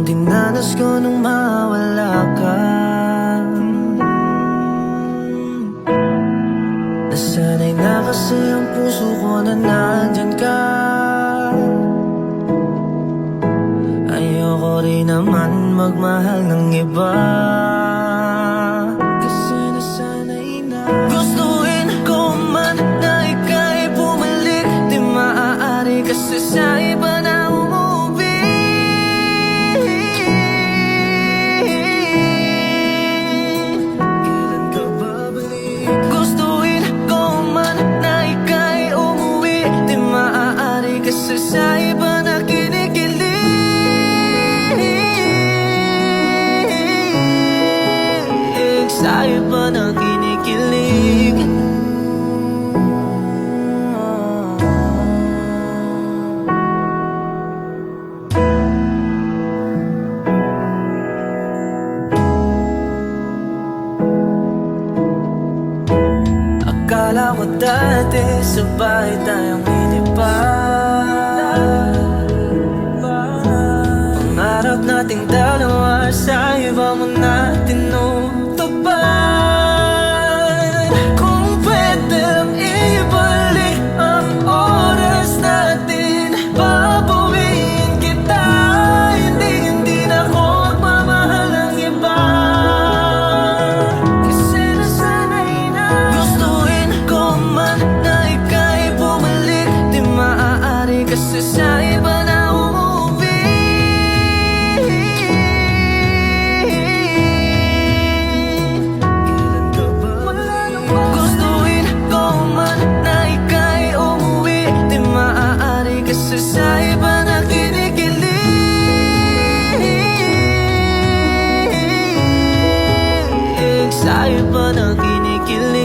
ang dinanas ko nung mawala ka. Nasanay na kasi ang puso ko na nandyan ka. Ayoko rin naman magmahal ng iba Sa iba na kinikilig Akala ko dati sabay tayong lilipad Pangarap nating dalawa sa Tayo pa na kinikilig